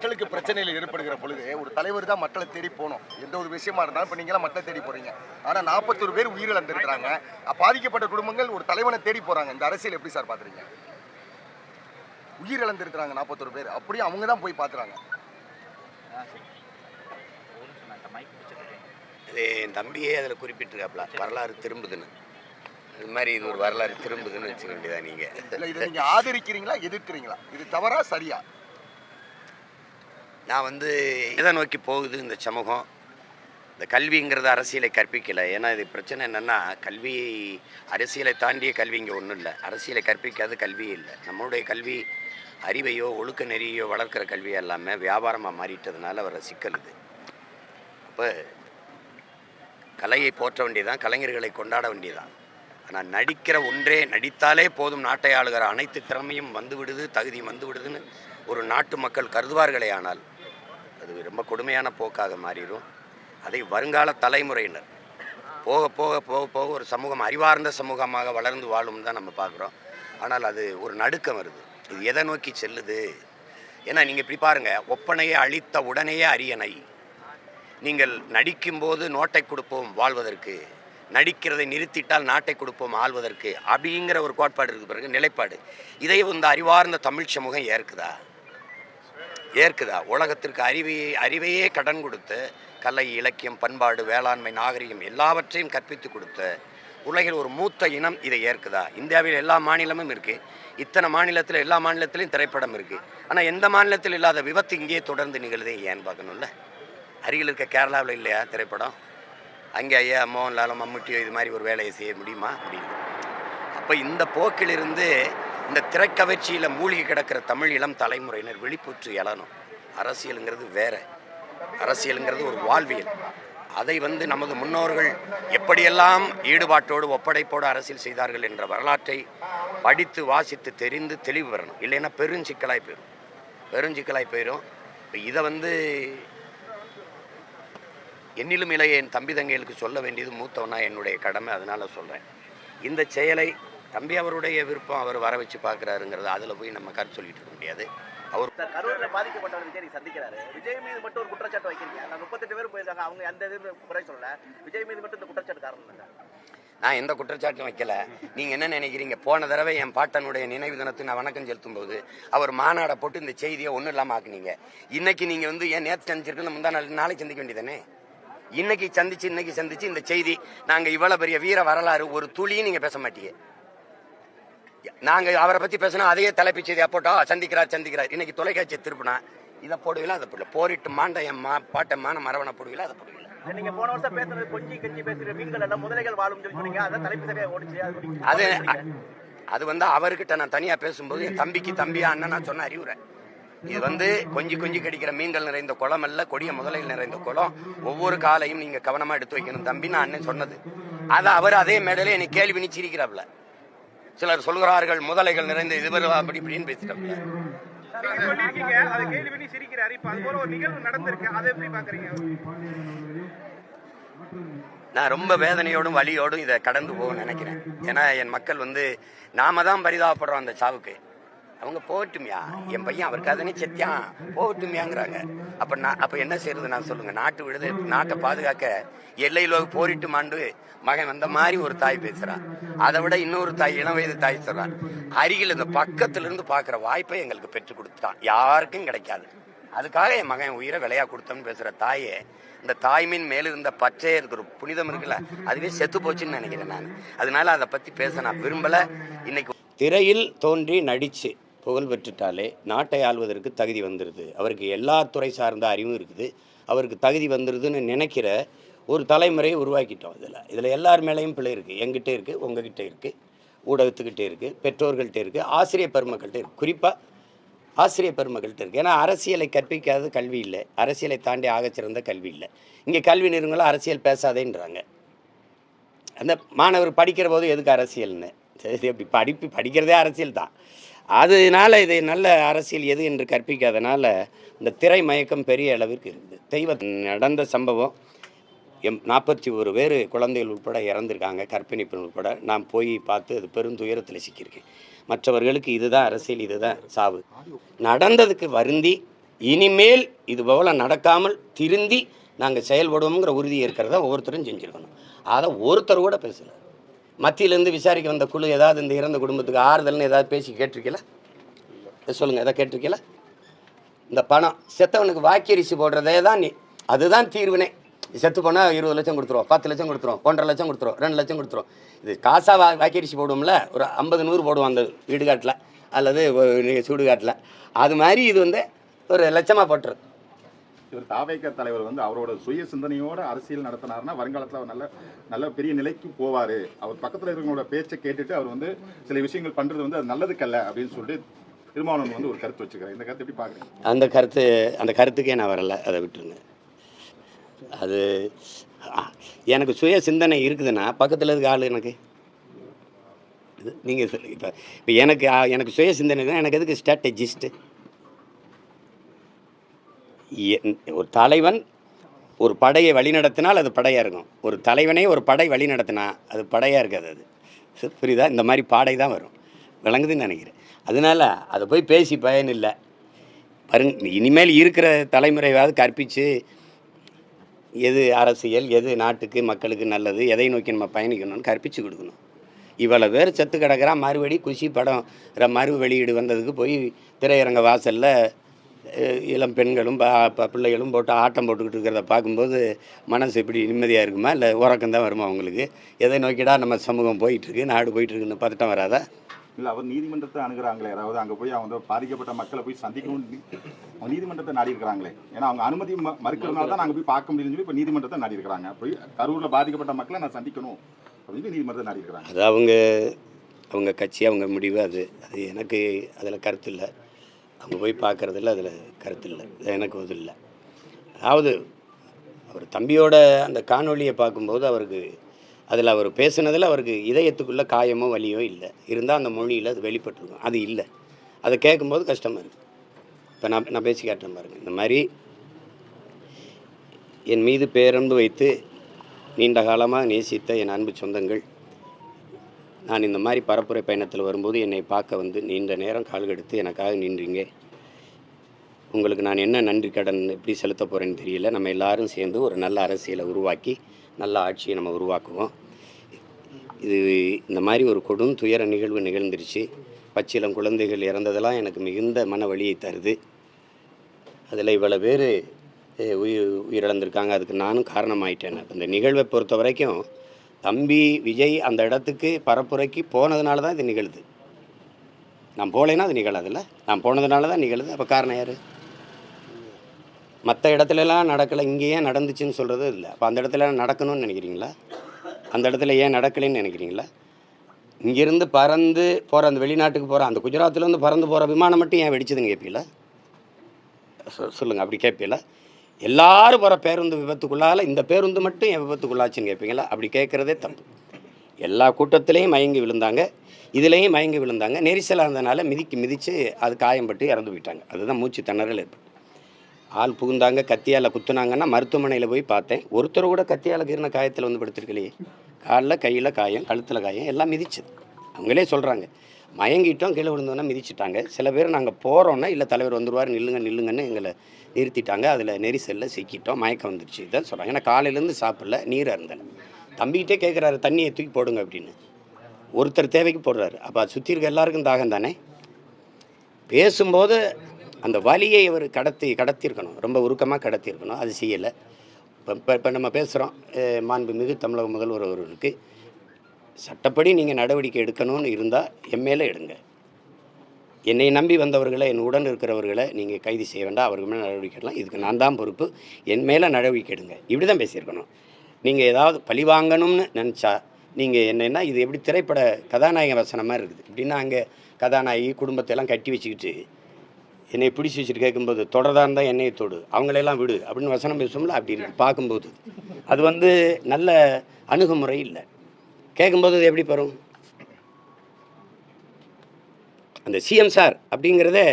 மக்களுக்கு பிரச்சனைகள் ஏற்படுகிற பொழுது ஒரு தலைவர் தான் மக்களை தேடி போகணும். எந்த ஒரு விஷயமா இருந்தாலும் இப்போ நீங்களாம் மக்களை தேடி போறீங்க. ஆனால் நாற்பத்தொரு பேர் உயிரிழந்திருக்கிறாங்க. பாதிக்கப்பட்ட குடும்பங்கள் ஒரு தலைவனை தேடி போறாங்க. இந்த அரசியல் எப்படி சார் பார்க்குறீங்க உயிரிழந்திருக்கிறாங்க நாற்பத்தொரு பேர். அப்படியே அவங்க தான் போய் பார்க்குறாங்க இது என் தம்பியே அதில் குறிப்பிட்டிருக்காப்ல. வரலாறு திரும்புதுன்னு. இது மாதிரி இது ஒரு வரலாறு திரும்புதுன்னு வச்சுக்க வேண்டியதா நீங்கள் இல்லை இதை நீங்கள் ஆதரிக்கிறீங்களா எதிர்க்கிறீங்களா? இது தவறா சரியா? நான் வந்து எதை நோக்கி போகுது இந்த சமூகம். இந்த கல்விங்கிறது அரசியலை கற்பிக்கலை. ஏன்னா இது பிரச்சனை என்னென்னா கல்வி அரசியலை தாண்டிய கல்வி இங்கே ஒன்றும் இல்லை. அரசியலை கற்பிக்காத கல்வியே இல்லை. நம்மளுடைய கல்வி அறிவையோ ஒழுக்க நெறியோ வளர்க்குற கல்வி எல்லாமே வியாபாரமாக மாறிட்டதுனால வர சிக்கல் இது. அப்போ கலையை போற்ற வேண்டியதான் கலைஞர்களை கொண்டாட வேண்டியதான் ஆனால் நடிக்கிற ஒன்றே நடித்தாலே போதும் நாட்டை ஆளுகிற அனைத்து திறமையும் வந்து விடுது தகுதியும் வந்து விடுதுன்னு ஒரு நாட்டு மக்கள் கருதுவார்களே ஆனால் அது ரொம்ப கொடுமையான போக்காக மாறிடும். அதை வருங்கால தலைமுறையினர் போக போக போக போக ஒரு சமூகம் அறிவார்ந்த சமூகமாக வளர்ந்து வாழும் தான் நம்ம பார்க்குறோம். ஆனால் அது ஒரு நடுக்கம் வருது. இது எதை நோக்கி செல்லுது? ஏன்னா நீங்கள் இப்படி பாருங்கள் ஒப்பனையை அழித்த உடனேயே அரியணை. நீங்கள் நடிக்கும்போது நோட்டை கொடுப்போம் வாழ்வதற்கு நடிக்கிறதை நிறுத்திட்டால் நாட்டை கொடுப்போம் ஆள்வதற்கு அப்படிங்கிற ஒரு கோட்பாடு இருக்கு பிறகு நிலைப்பாடு. இதை இந்த அறிவார்ந்த தமிழ் சமூகம் ஏற்குதா? ஏற்குதா? உலகத்திற்கு அறிவையே அறிவையே கடன் கொடுத்து கலை இலக்கியம் பண்பாடு வேளாண்மை நாகரிகம் எல்லாவற்றையும் கற்பித்து கொடுத்து உலகில் ஒரு மூத்த இனம் இதை ஏற்குதா? இந்தியாவில் எல்லா மாநிலமும் இருக்குது இத்தனை மாநிலத்தில் எல்லா மாநிலத்திலையும் திரைப்படம் இருக்குது ஆனால் எந்த மாநிலத்தில் இல்லாத விபத்து இங்கேயே தொடர்ந்து நிகழுதே ஏன்னு பார்க்கணும்ல? அருகில் இருக்க கேரளாவில் இல்லையா திரைப்படம்? அங்கே ஐயா மோகன்லாலும் மம்முட்டியோ இது மாதிரி ஒரு வேலையை செய்ய முடியுமா? முடியும் அப்போ இந்த போக்கிலிருந்து இந்த திரைக்கவர்ச்சியில் மூழ்கி கிடக்கிற தமிழ் இளம் தலைமுறையினர் விழிப்புற்று எழணும். அரசியலுங்கிறது வேற. அரசியலுங்கிறது ஒரு வாழ்வியல். அதை வந்து நமது முன்னோர்கள் எப்படியெல்லாம் ஈடுபாட்டோடு ஒப்படைப்போடு அரசியல் செய்தார்கள் என்ற வரலாற்றை படித்து வாசித்து தெரிந்து தெளிவு பெறணும். இல்லைன்னா பெருஞ்சிக்கலாய் போயிடும் பெருஞ்சிக்கலாய் போயிடும் இப்போ இதை வந்து என்னிலும் இளைய என் தம்பி தங்கைகளுக்கு சொல்ல வேண்டியது மூத்தவனா என்னுடைய கடமை அதனால் சொல்கிறேன் இந்த செயலை தம்பி அவருடைய விருப்பம் அவர் வர வச்சு பார்க்குறாருங்கிறது அதில் போய் நம்ம கருத்து சொல்லிட்டு இருக்க முடியாது. அவர் கரூர்ல பாதிக்கப்பட்டவர் விஜய் நீங்க சந்திக்கிறாரு. விஜய் மீது மட்டும் ஒரு குற்றச்சாட்டு வைக்கிறீங்க. நான் முப்பத்தெட்டு பேர் போயிருக்காங்க. அவங்க அந்த இது குறை சொல்லல. விஜய் மீது மட்டும் இந்த குற்றச்சாட்டு காரணம் நான் எந்த குற்றச்சாட்டும் வைக்கல. நீங்கள் என்ன நினைக்கிறீங்க? போன தடவை என் பாட்டனுடைய நினைவு தினத்தை நான் வணக்கம் செலுத்தும் போது அவர் மாநாடை போட்டு இந்த செய்தியை ஒன்றும் இல்லாமல் ஆக்குனீங்க. இன்னைக்கு நீங்கள் வந்து ஏன் நேற்று சந்திச்சிருக்குன்னு முந்தா நாள் நாளைக்கு சந்திக்க வேண்டியதானே? இன்னைக்கு சந்திச்சு இன்னைக்கு சந்திச்சு இந்த செய்தி நாங்கள் இவ்வளோ பெரிய வீர வரலாறு ஒரு துளியும் நீங்கள் பேச மாட்டீங்க. நாங்கள் அவரை பற்றி பேசினா அதையே தலைப்பு செய்தி போட்டோம் சந்திக்கிறார் சந்திக்கிறார். இன்னைக்கு தொலைக்காட்சியை திருப்பினா இதை போடுவீங்களா அதை போடல. போரிட்டு மாண்ட என் மா பாட்டை மான மரவணை போடுவீங்களா அதை போடுவீங்களா நீங்க போன வருஷம் பேசுறது கொஞ்சி கஞ்சி பேசுற மீன்கள் எல்லாம் முதலைகள் வாழும் சொல்லி சொன்னீங்க. அதான் தலைப்பு சரியா ஓடிச்சு அது நீங்க அது வந்து அவர்கிட்ட நான் தனியா பேசும்போது என் தம்பிக்கு தம்பியா அண்ணன் நான் சொன்ன அறிவுரை. இது வந்து கொஞ்சி கொஞ்சி கடிக்கிற மீன்கள் நிறைந்த குளம் அல்ல கொடிய முதலைகள் நிறைந்த குளம். ஒவ்வொரு காலையும் நீங்க கவனமா எடுத்து வைக்கணும். தம்பி நான் அண்ணன் சொன்னது. அதை அவர் அதே மேடையில என்னை கேள்வி பண்ணி சிரிக்கிறாப்ல சிலர் சொல்கிறார்கள் முதலைகள் நிறைந்த இது அப்படி இப்படின்னு பாக்குறீங்க? நான் ரொம்ப வேதனையோடும் வலியோடும் இதை கடந்து போக நினைக்கிறேன். ஏன்னா என் மக்கள் வந்து நாம தான் பரிதாபப்படுறோம் அந்த சாவுக்கு. அவங்க போகட்டுமியா. என் பையன் அவருக்கு அதனே செத்தியான் போகட்டுமியாங்கிறாங்க. அப்ப நான் அப்ப என்ன செய்யறது நான் சொல்லுங்க. நாட்டு விடுது நாட்டை பாதுகாக்க எல்லையில் போரிட்டு மாண்டு மகன் வந்த மாதிரி ஒரு தாய் பேசுறான். அதை விட இன்னொரு தாய் இளம் வயது தாய் சொல்றான். அருகில் இந்த பக்கத்துல இருந்து பாக்குற வாய்ப்பை எங்களுக்கு பெற்றுக் கொடுத்துட்டான். யாருக்கும் கிடைக்காது. அதுக்காக என் மகன் உயிரை விலையா கொடுத்தோம்னு பேசுற தாயே இந்த தாய்மையின் மேலிருந்த பச்சை அதுக்கு புனிதம் இருக்குல்ல அதுவே செத்து போச்சுன்னு நினைக்கிறேன் நான். அதனால அதை பத்தி பேச நான் விரும்பல. இன்னைக்கு திரையில் தோன்றி நடிச்சு. புகழ் பெற்றுட்டாலே நாட்டை ஆள்வதற்கு தகுதி வந்துடுது அவருக்கு எல்லா துறை சார்ந்த அறிவும் இருக்குது. அவருக்கு தகுதி வந்துடுதுன்னு நினைக்கிற ஒரு தலைமுறையை உருவாக்கிட்டோம் இதில். இதில் எல்லார் மேலேயும் பிழை இருக்குது. எங்கிட்ட இருக்குது உங்ககிட்ட இருக்குது ஊடகத்துக்கிட்டே இருக்குது பெற்றோர்கள்ட்ட இருக்குது ஆசிரியர் பெருமக்கள்கிட்ட இருக்குது. குறிப்பாக ஆசிரியர் பெருமக்கள்கிட்ட இருக்குது. ஏன்னா அரசியலை கற்பிக்காத கல்வி இல்லை. அரசியலை தாண்டி ஆகச்சிறந்த கல்வி இல்லை. இங்கே கல்வி நிறுவனங்களும் அரசியல் பேசாதேன்றாங்க. அந்த மாணவர் படிக்கிற போது எதுக்கு அரசியல்னு? சரி அப்படி படிப்பு படிக்கிறதே அரசியல் தான். அதனால இது நல்ல அரசியல் எது என்று கற்பிக்காதனால இந்த திரை மயக்கம் பெரிய அளவிற்கு இருக்குது. தெய்வ நடந்த சம்பவம் எம் நாற்பத்தி ஒரு பேர் குழந்தைகள் உட்பட இறந்துருக்காங்க கற்பிணி பெண் உட்பட. நான் போய் பார்த்து அது பெருந்துயரத்தில் சிக்கியிருக்கேன் மற்றவர்களுக்கு இதுதான் அரசியல் இதுதான் சாவு. நடந்ததுக்கு வருந்தி இனிமேல் இது போல நடக்காமல் திருந்தி நாங்கள் செயல்படுவோங்கிற உறுதி இருக்கிறத ஒவ்வொருத்தரும் செஞ்சுருக்கணும். அதை ஒருத்தர் கூட பேசலை. மத்தியிலேருந்து விசாரிக்க வந்த குழு ஏதாவது இந்த இறந்த குடும்பத்துக்கு ஆறுதல்னு ஏதாவது பேசி கேட்டிருக்கீங்களா? சொல்லுங்கள் எதாவது கேட்டிருக்கீங்களா? இந்த பணம் செத்தவனுக்கு வாக்கியரிசி போடுறதே தான் நீ அதுதான் தீர்வினே. செத்து போனால் இருபது லட்சம் கொடுத்துருவோம் பத்து லட்சம் கொடுத்துருவோம் ஒன்றரை லட்சம் கொடுத்துருவோம் ரெண்டு லட்சம் கொடுத்துருவோம். இது காசாக வா வாக்கரிசி போடுவோம்ல ஒரு ஐம்பது நூறு போடுவோம் அந்த வீடுகாட்டில் அல்லது சூடுகாட்டில் சுடுகாட்டில் அது மாதிரி இது வந்து ஒரு லட்சமாக போட்டுருது இவர் தாவேக தலைவர் வந்து அவரோட சுய சிந்தனையோட அரசியல் நடத்தினார்னா வருங்காலத்தில் அவர் நல்ல நல்ல பெரிய நிலைக்கு போவார். அவர் பக்கத்தில் இருக்கிறவங்களோட பேச்சை கேட்டுட்டு அவர் வந்து சில விஷயங்கள் பண்ணுறது வந்து அது நல்லதுக்கல்ல அப்படின்னு சொல்லிட்டு திருமாவளவன் வந்து ஒரு கருத்து வச்சுக்கிறேன் இந்த கருத்து எப்படி பார்க்குறேன் அந்த கருத்து அந்த கருத்துக்கே நான் வரல அதை விட்டுருங்க. அது எனக்கு சுய சிந்தனை இருக்குதுன்னா பக்கத்தில் இருக்க ஆள் எனக்கு? இது நீங்கள் சொல்லு இப்போ இப்போ எனக்கு எனக்கு சுய சிந்தனை எனக்கு எதுக்கு ஸ்ட்ராட்டஜிஸ்ட்டு ஒரு தலைவன் ஒரு படையை வழிநடத்தினால் அது படையாக இருக்கும். ஒரு தலைவனே ஒரு படை வழிநடத்தினா அது படையாக இருக்காது அது. புரியுதா? இந்த மாதிரி பாடை தான் வரும். விளங்குதுன்னு நினைக்கிறேன். அதனால் அதை போய் பேசி பயன் இல்லை பாருங்க இனிமேல் இருக்கிற தலைமுறையாவது கற்பித்து எது அரசியல் எது நாட்டுக்கு மக்களுக்கு நல்லது எதை நோக்கி நம்ம பயணிக்கணும்னு கற்பித்து கொடுக்கணும். இவ்வளோ பேர் செத்து கிடக்குறான் மறுபடி குஷி படம் ர- மறு வெளியீடு வந்ததுக்கு போய் திரையரங்க வாசலில் இளம் பெண்களும் பிள்ளைகளும் போட்டு ஆட்டம் போட்டுக்கிட்டு இருக்கிறத பார்க்கும்போது மனசு எப்படி நிம்மதியாக இருக்குமா? இல்லை உறக்கம் தான் வருமா அவங்களுக்கு எதை நோக்கிடா நம்ம சமூகம் போயிட்டுருக்கு நாடு போயிட்டுருக்குன்னு பதட்டம் வராதா? இல்லை அவர் நீதிமன்றத்தை அணுகுறாங்களே. அதாவது அங்கே போய் அவங்க பாதிக்கப்பட்ட மக்களை போய் சந்திக்கணும் அவங்க நீதிமன்றத்தை நாடி இருக்கிறாங்களே ஏன்னா அவங்க அனுமதி மறுக்கிறதுனால தான் நாங்கள் போய் பார்க்க முடியும்னு சொல்லி இப்போ நீதிமன்றத்தை நாடி இருக்கிறாங்க போய் கரூரில் பாதிக்கப்பட்ட மக்களை நான் சந்திக்கணும் அப்படின்னு நீதிமன்றத்தை நாடி இருக்கிறாங்க அது அவங்க அவங்க கட்சி அவங்க முடிவு அது அது எனக்கு அதில் கருத்து இல்லை. அவங்க போய் பார்க்குறதில்ல அதில் கருத்து இல்லை எனக்கு அது இல்லை அதாவது அவர் தம்பியோட அந்த காணொலியை பார்க்கும்போது அவருக்கு அதில் அவர் பேசுனதில் அவருக்கு இதயத்துக்குள்ளே காயமோ வலியோ இல்லை. இருந்தால் அந்த மொழியில் அது வெளிப்பட்டிருக்கும். அது இல்லை. அதை கேட்கும்போது கஷ்டமாக இருக்குது இப்போ நான் நான் பேசி காட்டுறேன் பாருங்கள் இந்த மாதிரி என் மீது பேரன்பு வைத்து நீண்ட காலமாக நேசித்த என் அன்பு சொந்தங்கள் நான் இந்த மாதிரி பரப்புரை பயணத்தில் வரும்போது என்னை பார்க்க வந்து நீண்ட நேரம் கால் கெடுத்து எனக்காக நின்றீங்க. உங்களுக்கு நான் என்ன நன்றி கடன் எப்படி செலுத்த போகிறேன்னு தெரியல. நம்ம எல்லாரும் சேர்ந்து ஒரு நல்ல அரசியலை உருவாக்கி நல்ல ஆட்சியை நம்ம உருவாக்குவோம். இது இந்த மாதிரி ஒரு கொடும் துயர நிகழ்வு நிகழ்ந்துருச்சு. பச்சிலம் குழந்தைகள் இறந்ததெல்லாம் எனக்கு மிகுந்த மன வழியை தருது. அதில் இவ்வளோ பேர் உயிர் உயிரிழந்திருக்காங்க. அதுக்கு நானும் காரணமாயிட்டேன். அந்த நிகழ்வை பொறுத்த வரைக்கும் தம்பி விஜய் அந்த இடத்துக்கு பரப்புரைக்கு போனதுனால தான் இது நிகழுது. நான் போகலைன்னா அது நிகழாதுல்ல? நான் போனதுனால தான் நிகழுது. அப்போ காரணம் யார்? மற்ற இடத்துலலாம் நடக்கலை. இங்கே ஏன் நடந்துச்சுன்னு சொல்கிறது இல்லை. அப்போ அந்த இடத்துல நடக்கணும்னு நினைக்கிறீங்களா? அந்த இடத்துல ஏன் நடக்கலைன்னு நினைக்கிறீங்களா? இங்கேருந்து பறந்து போகிற அந்த வெளிநாட்டுக்கு போகிற அந்த குஜராத்லேருந்து பறந்து போகிற விமானம் மட்டும் ஏன் வெடிச்சதுன்னு கேட்பீங்களா சொ- அப்படி கேட்பீங்களா எல்லாரும் போகிற பேருந்து விபத்துக்குள்ளால இந்த பேருந்து மட்டும் என் விபத்துக்குள்ளாச்சுன்னு கேட்பீங்களா? அப்படி கேட்குறதே தப்பு. எல்லா கூட்டத்திலையும் மயங்கி விழுந்தாங்க. இதுலேயும் மயங்கி விழுந்தாங்க. நெரிசலாக இருந்தனால மிதிக்கு மிதித்து அது காயம்பட்டு இறந்து போயிட்டாங்க. அதுதான் மூச்சு திணறல் ஏற்பட்டு ஆள் புகுந்தாங்க கத்தியால் குத்துனாங்கன்னா மருத்துவமனையில் போய் பார்த்தேன். ஒருத்தர் கூட கத்தியால் கீறின காயத்தில் வந்து படுத்திருக்கலையே. காலில் கையில் காயம் கழுத்தில் காயம் எல்லாம் மிதிச்சது. அவங்களே சொல்கிறாங்க மயங்கிட்டோம் கீழே விழுந்தோன்னா மிதிச்சிட்டாங்க. சில பேர் நாங்கள் போகிறோன்னா இல்லை தலைவர் வந்துடுவார் நில்லுங்க நில்லுங்கன்னு எங்களை நிறுத்திட்டாங்க. அதில் நெரிசலில் சிக்கிட்டோம் மயக்கம் வந்துருச்சு. இதான் சொல்கிறாங்க ஏன்னா காலையிலேருந்து சாப்பிடல நீராக இருந்தேன் தம்பிக்கிட்டே கேட்குறாரு தண்ணியை தூக்கி போடுங்க அப்படின்னு. ஒருத்தர் தேவைக்கு போடுறாரு. அப்போ சுற்றி இருக்க எல்லாருக்கும் தாகம் தானே? பேசும்போது அந்த வலியை அவர் கடத்தி கடத்தியிருக்கணும். ரொம்ப உருக்கமாக கடத்தியிருக்கணும். அது செய்யலை. இப்போ இப்போ இப்போ நம்ம பேசுகிறோம் மாண்புமிகு தமிழக முதல்வர் அவர்களுக்கு. சட்டப்படி நீங்கள் நடவடிக்கை எடுக்கணும்னு இருந்தால் என் மேலே எடுங்க. என்னை நம்பி வந்தவர்களை என் உடன் இருக்கிறவர்களை நீங்கள் கைது செய்ய வேண்டாம். அவருக்கு மேலே நடவடிக்கை எடுக்கலாம். இதுக்கு நான் தான் பொறுப்பு. என் மேலே நடவடிக்கை எடுங்க. இப்படி தான் பேசியிருக்கணும். நீங்கள் ஏதாவது பழி வாங்கணும்னு நினச்சா நீங்கள் என்னென்னா இது எப்படி திரைப்பட கதாநாயக வசனம் மாதிரி இருக்குது. இப்படின்னா அங்கே கதாநாயகி குடும்பத்தை எல்லாம் கட்டி வச்சுக்கிட்டு என்னை பிடிச்சி வச்சுட்டு கேட்கும்போது தொடர்தான் இருந்தால் என்னையை தொடு. அவங்களெல்லாம் விடு. அப்படின்னு வசனம் பேசுவோம்ல அப்படி இருக்கு. பார்க்கும்போது. அது வந்து நல்ல அணுகுமுறை இல்லை. கேட்கும்போது அது எப்படி வரும்? அந்த சிஎம் சார் அப்படிங்கிறதே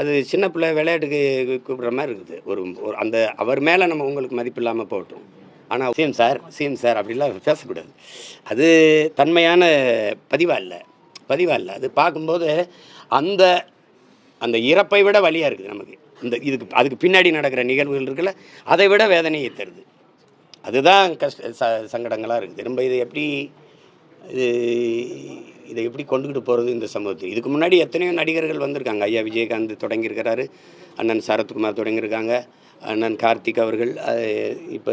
அது சின்ன பிள்ளை விளையாட்டுக்கு கூப்பிடுற மாதிரி இருக்குது. ஒரு ஒரு அந்த அவர் மேலே நம்ம உங்களுக்கு மதிப்பு இல்லாமல் போட்டோம் ஆனால் சிஎம் சார் சிஎம் சார் அப்படிலாம் பேசக்கூடாது. அது தன்மையான பதிவாக இல்லை. பதிவாக இல்லை. அது பார்க்கும்போது அந்த அந்த இறப்பை விட வழியாக இருக்குது நமக்கு. இந்த இதுக்கு அதுக்கு பின்னாடி நடக்கிற நிகழ்வுகள் இருக்குல்ல அதை விட வேதனையை தருது. அதுதான் கஷ்ட ச சங்கடங்களாக இருக்குது. நம்ம இதை எப்படி இது இதை எப்படி கொண்டுக்கிட்டு போகிறது இந்த சமூகத்துக்கு இதுக்கு முன்னாடி எத்தனையோ நடிகர்கள் வந்திருக்காங்க. ஐயா விஜயகாந்த் தொடங்கியிருக்கிறாரு அண்ணன் சரத்குமார் தொடங்கியிருக்காங்க அண்ணன் கார்த்திக் அவர்கள் இப்போ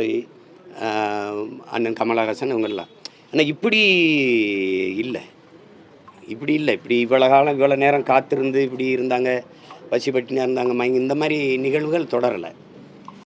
அண்ணன் கமலஹாசன் இவங்கெல்லாம். ஆனால் இப்படி இல்லை. இப்படி இல்லை. இப்படி இவ்வளோ காலம் இவ்வளோ நேரம் காத்திருந்து இப்படி இருந்தாங்க பசி பட்டினியாக இருந்தாங்க மயங்கி இந்த மாதிரி நிகழ்வுகள் தொடரலை.